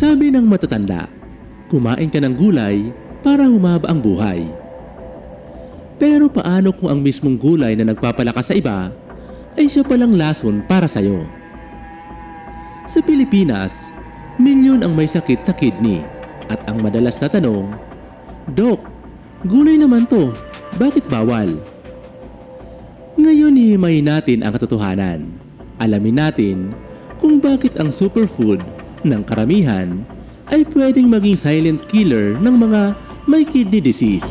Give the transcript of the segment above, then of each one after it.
Sabi ng matatanda, kumain ka ng gulay para humaba ang buhay. Pero paano kung ang mismong gulay na nagpapalakas sa iba ay siya palang lason para sa'yo? Sa Pilipinas, milyon ang may sakit sa kidney at ang madalas na tanong, Dok, gulay naman to, bakit bawal? Ngayon hihimay natin ang katotohanan. Alamin natin kung bakit ang superfood ng karamihan ay pwedeng maging silent killer ng mga may kidney disease.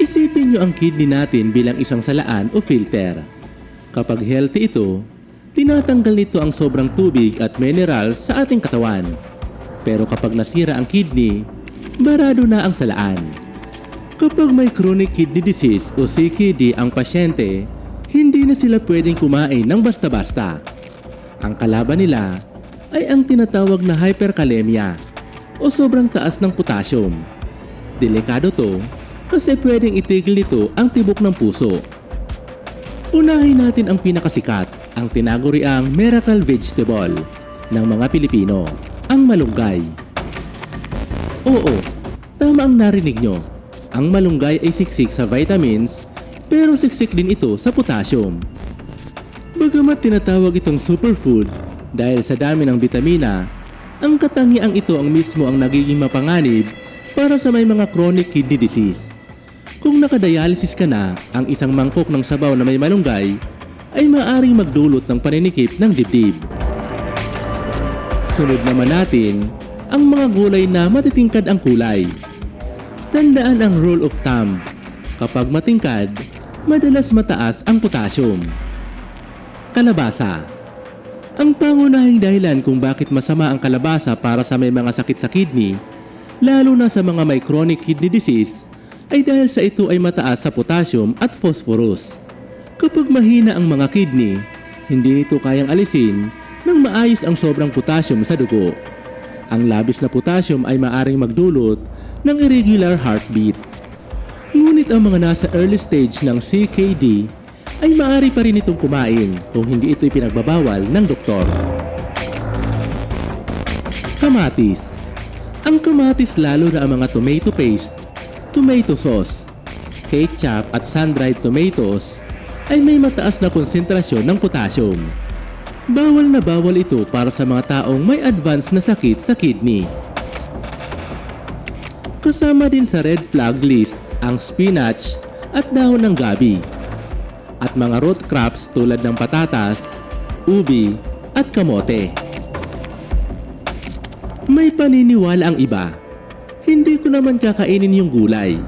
Isipin nyo ang kidney natin bilang isang salaan o filter. Kapag healthy ito, tinatanggal nito ang sobrang tubig at minerals sa ating katawan. Pero kapag nasira ang kidney, barado na ang salaan. Kapag may chronic kidney disease o CKD ang pasyente, hindi na sila pwedeng kumain ng basta-basta. Ang kalaban nila ay ang tinatawag na hyperkalemia o sobrang taas ng potassium. Delikado to kasi pwedeng itigil nito ang tibok ng puso. Unahin natin ang pinakasikat, ang tinaguriang miracle vegetable ng mga Pilipino, ang malunggay. Oo, tama ang narinig nyo. Ang malunggay ay siksik sa vitamins pero siksik din ito sa potassium. Bagamat tinatawag itong superfood dahil sa dami ng bitamina, ang katangiang ito ang mismo ang nagiging mapanganib para sa may mga chronic kidney disease. Kung nakadialysis ka na, ang isang mangkok ng sabaw na may malunggay ay maaring magdulot ng paninikip ng dibdib. Sunod naman natin ang mga gulay na matitingkad ang kulay. Tandaan ang rule of thumb. Kapag matingkad, madalas mataas ang potassium. Kalabasa Ang pangunahing dahilan kung bakit masama ang kalabasa para sa may mga sakit sa kidney, lalo na sa mga may chronic kidney disease, ay dahil sa ito ay mataas sa potassium at phosphorus. Kapag mahina ang mga kidney, hindi nito kayang alisin ng maayos ang sobrang potassium sa dugo. Ang labis na potassium ay maaring magdulot ng irregular heartbeat. Ngunit ang mga nasa early stage ng CKD ay maaari pa rin itong kumain kung hindi ito ipinagbabawal ng doktor. Kamatis Ang kamatis lalo na ang mga tomato paste, tomato sauce, ketchup at sun-dried tomatoes ay may mataas na konsentrasyon ng potassium. Bawal na bawal ito para sa mga taong may advanced na sakit sa kidney. Kasama din sa red flag list ang spinach at dahon ng gabi at mga root crops tulad ng patatas, ubi at kamote. May paniniwala ang iba. Hindi ko naman kakainin yung gulay.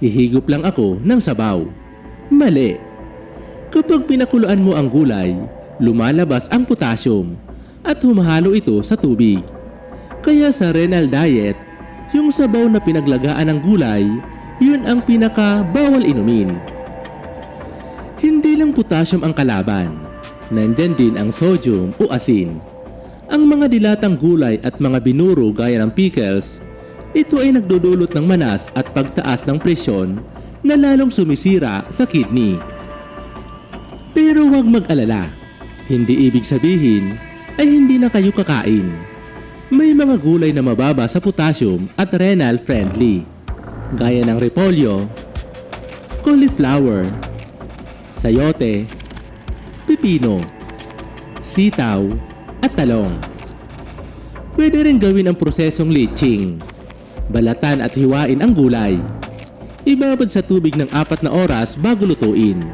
Hihigop lang ako ng sabaw. Mali. Kapag pinakuluan mo ang gulay, lumalabas ang potassium at humahalo ito sa tubig. Kaya sa renal diet, yung sabaw na pinaglagaan ng gulay, yun ang pinaka bawal inumin. Hindi lang potassium ang kalaban. Nandyan din ang sodium o asin. Ang mga dilatang gulay at mga binuro gaya ng pickles, ito ay nagdudulot ng manas at pagtaas ng presyon na lalong sumisira sa kidney. Pero huwag mag-alala. Hindi ibig sabihin ay hindi na kayo kakain. May mga gulay na mababa sa potassium at renal friendly. Gaya ng repolyo, cauliflower, sayote, pipino, sitaw, at talong. Pwede rin gawin ang prosesong leaching. Balatan at hiwain ang gulay. Ibabad sa tubig ng apat na oras bago lutuin.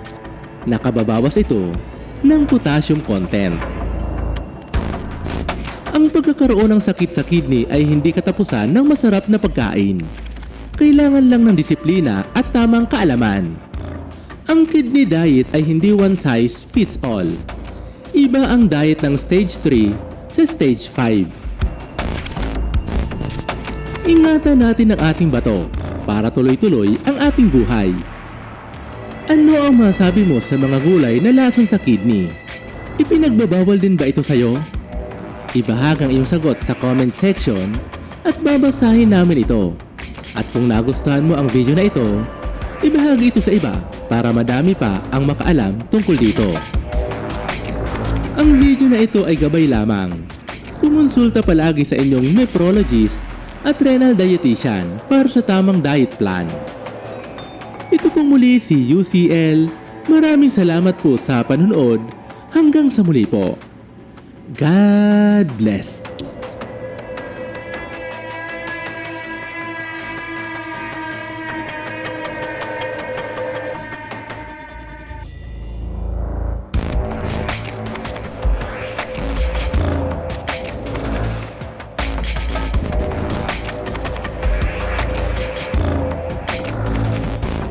Nakababawas ito ng potassium content. Ang pagkakaroon ng sakit sa kidney ay hindi katapusan ng masarap na pagkain. Kailangan lang ng disiplina at tamang kaalaman. Ang kidney diet ay hindi one size fits all. Iba ang diet ng stage 3 sa stage 5. Ingatan natin ang ating bato para tuloy-tuloy ang ating buhay. Ano ang masabi mo sa mga gulay na lason sa kidney? Ipinagbabawal din ba ito sa'yo? Ibahag ang iyong sagot sa comment section at babasahin namin ito. At kung nagustuhan mo ang video na ito, ibahagi ito sa iba para madami pa ang makaalam tungkol dito. Ang video na ito ay gabay lamang. Kumonsulta palagi sa inyong nephrologist at renal dietitian para sa tamang diet plan. Ito pong muli si UCL. Maraming salamat po sa panunood. Hanggang sa muli po. God bless.